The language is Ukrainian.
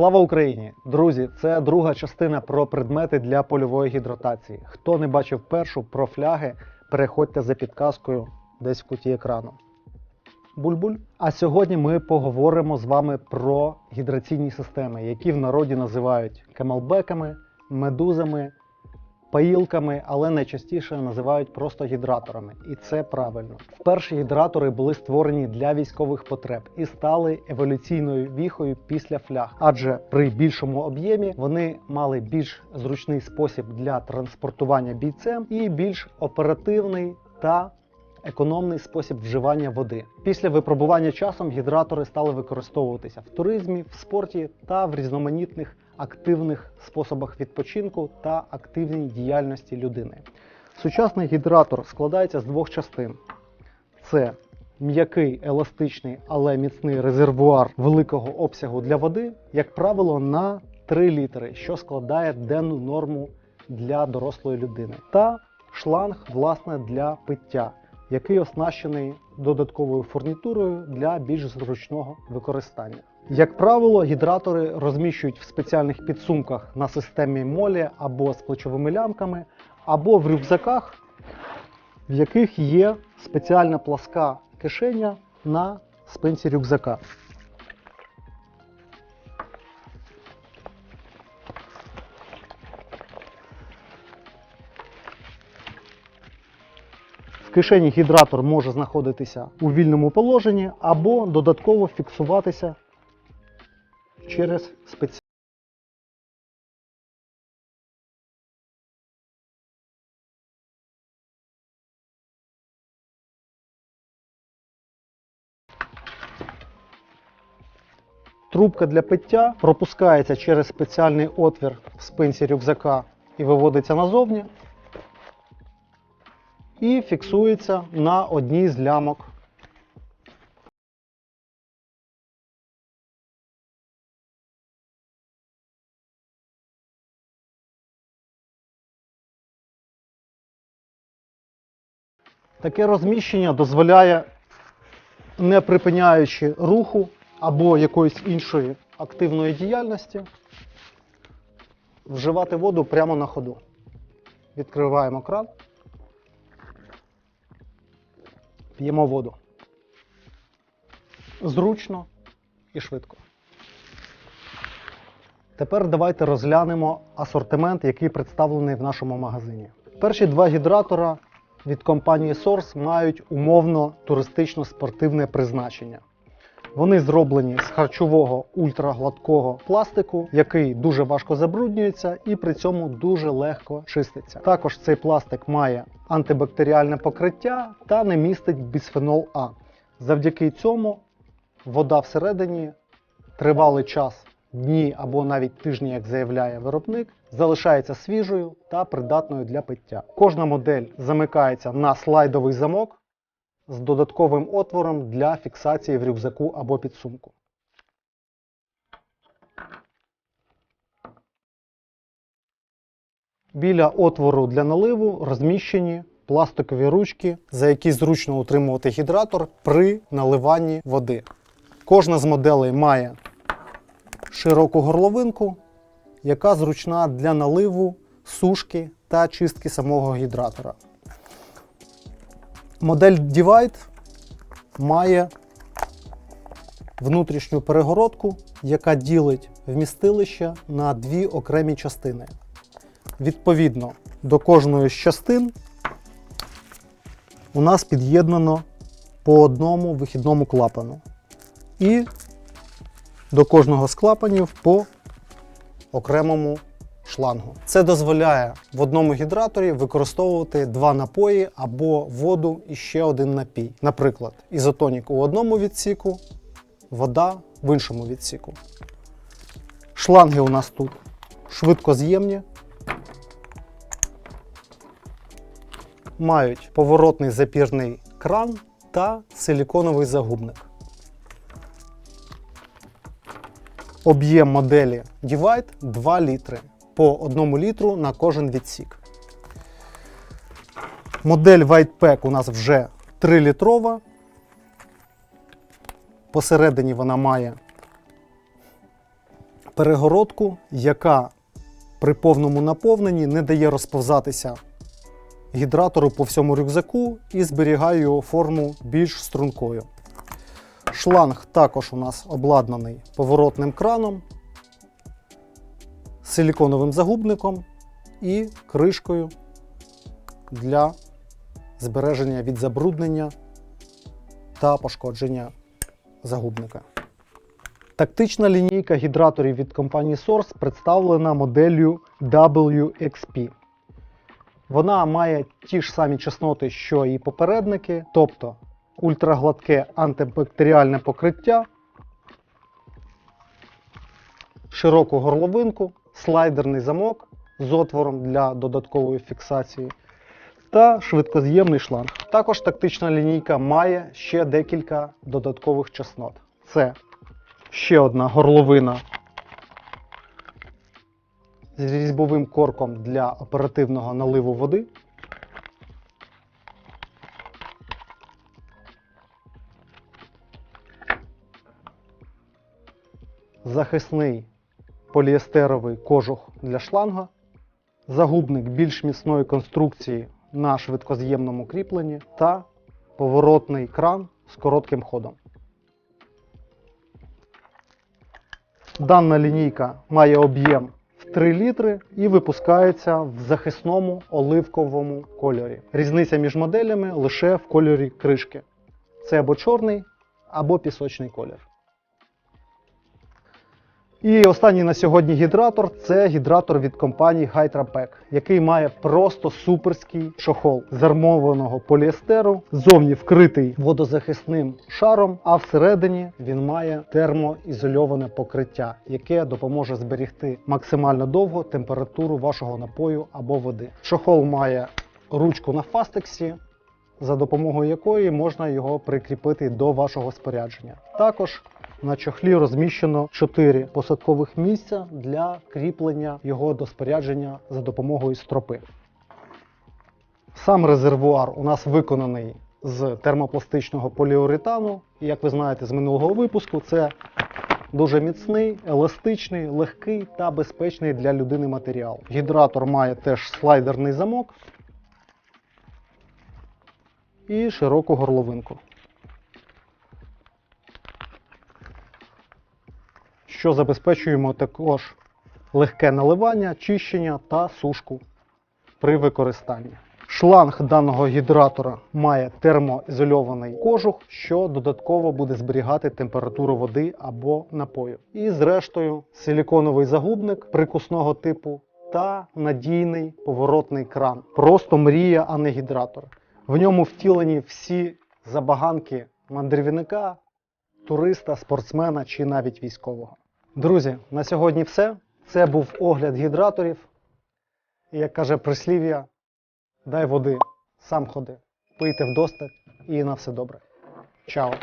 Слава Україні! Друзі, це друга частина про предмети для польової гідротації. Хто не бачив першу про фляги, переходьте за підказкою десь в куті екрану. Буль-буль. А сьогодні ми поговоримо з вами про гідраційні системи, які в народі називають кемелбеками, медузами, паїлками, але найчастіше називають просто гідраторами. І це правильно. Перші гідратори були створені для військових потреб і стали еволюційною віхою після фляг, адже при більшому об'ємі вони мали більш зручний спосіб для транспортування бійцем і більш оперативний та економний спосіб вживання води. Після випробування часом гідратори стали використовуватися в туризмі, в спорті та в різноманітних активних способах відпочинку та активній діяльності людини. Сучасний гідратор складається з двох частин: це м'який, еластичний, але міцний резервуар великого обсягу для води, як правило, на 3 літри, що складає денну норму для дорослої людини, та шланг, власне, для пиття, який оснащений додатковою фурнітурою для більш зручного використання. Як правило, гідратори розміщують в спеціальних підсумках на системі молі або з плечовими лямками, або в рюкзаках, в яких є спеціальна пласка кишеня на спинці рюкзака. В кишені гідратор може знаходитися у вільному положенні або додатково фіксуватися через спеціальні. Трубка для пиття пропускається через спеціальний отвір в спинці рюкзака і виводиться назовні. І фіксується на одній з лямок. Таке розміщення дозволяє, не припиняючи руху або якоїсь іншої активної діяльності, вживати воду прямо на ходу. Відкриваємо кран. П'ємо воду. Зручно і швидко. Тепер давайте розглянемо асортимент, який представлений в нашому магазині. Перші два гідратора від компанії Source мають умовно туристично-спортивне призначення. Вони зроблені з харчового ультрагладкого пластику, який дуже важко забруднюється і при цьому дуже легко чиститься. Також цей пластик має антибактеріальне покриття та не містить бісфенол А. Завдяки цьому вода всередині тривалий час, дні або навіть тижні, як заявляє виробник, залишається свіжою та придатною для пиття. Кожна модель замикається на слайдовий замок з додатковим отвором для фіксації в рюкзаку або підсумку. Біля отвору для наливу розміщені пластикові ручки, за які зручно утримувати гідратор при наливанні води. Кожна з моделей має широку горловинку, яка зручна для наливу, сушки та чистки самого гідратора. Модель Divide має внутрішню перегородку, яка ділить вмістилище на дві окремі частини. Відповідно, до кожної з частин у нас під'єднано по одному вихідному клапану. І до кожного з клапанів по окремому шлангу. Це дозволяє в одному гідраторі використовувати два напої або воду і ще один напій. Наприклад, ізотонік у одному відсіку, вода в іншому відсіку. Шланги у нас тут швидкоз'ємні, мають поворотний запірний кран та силіконовий загубник. Об'єм моделі Divide 2 літри по 1 літру на кожен відсік. Модель Whitepack у нас вже 3 літрова. Посередині вона має перегородку, яка при повному наповненні не дає розповзатися гідратору по всьому рюкзаку і зберігає його форму більш стрункою. Шланг також у нас обладнаний поворотним краном, силіконовим загубником і кришкою для збереження від забруднення та пошкодження загубника. Тактична лінійка гідраторів від компанії Source представлена моделлю WXP. Вона має ті ж самі чесноти, що і попередники, тобто ультрагладке антибактеріальне покриття, широку горловинку, слайдерний замок з отвором для додаткової фіксації та швидкоз'ємний шланг. Також тактична лінійка має ще декілька додаткових чеснот. Це ще одна горловина з різьбовим корком для оперативного наливу води. Захисний поліестеровий кожух для шланга, загубник більш міцної конструкції на швидкоз'ємному кріпленні та поворотний кран з коротким ходом. Дана лінійка має об'єм в 3 літри і випускається в захисному оливковому кольорі. Різниця між моделями лише в кольорі кришки. Це або чорний, або пісочний колір. І останній на сьогодні гідратор це гідратор від компанії Hydrapack, який має просто суперський чохол з армованого поліестеру, зовні вкритий водозахисним шаром, а всередині він має термоізольоване покриття, яке допоможе зберігти максимально довго температуру вашого напою або води. Чохол має ручку на фастексі, за допомогою якої можна його прикріпити до вашого спорядження. Також на чохлі розміщено 4 посадкових місця для кріплення його до спорядження за допомогою стропи. Сам резервуар у нас виконаний з термопластичного поліуретану. І як ви знаєте з минулого випуску, це дуже міцний, еластичний, легкий та безпечний для людини матеріал. Гідратор має теж слайдерний замок і широку горловинку. Що забезпечуємо також легке наливання, чищення та сушку при використанні. Шланг даного гідратора має термоізольований кожух, що додатково буде зберігати температуру води або напою. І зрештою силіконовий загубник прикусного типу та надійний поворотний кран. Просто мрія, а не гідратор. В ньому втілені всі забаганки мандрівника, туриста, спортсмена чи навіть військового. Друзі, на сьогодні все. Це був огляд гідраторів. І як каже прислів'я, дай води, сам ходи, пийте вдосталь і на все добре. Чао!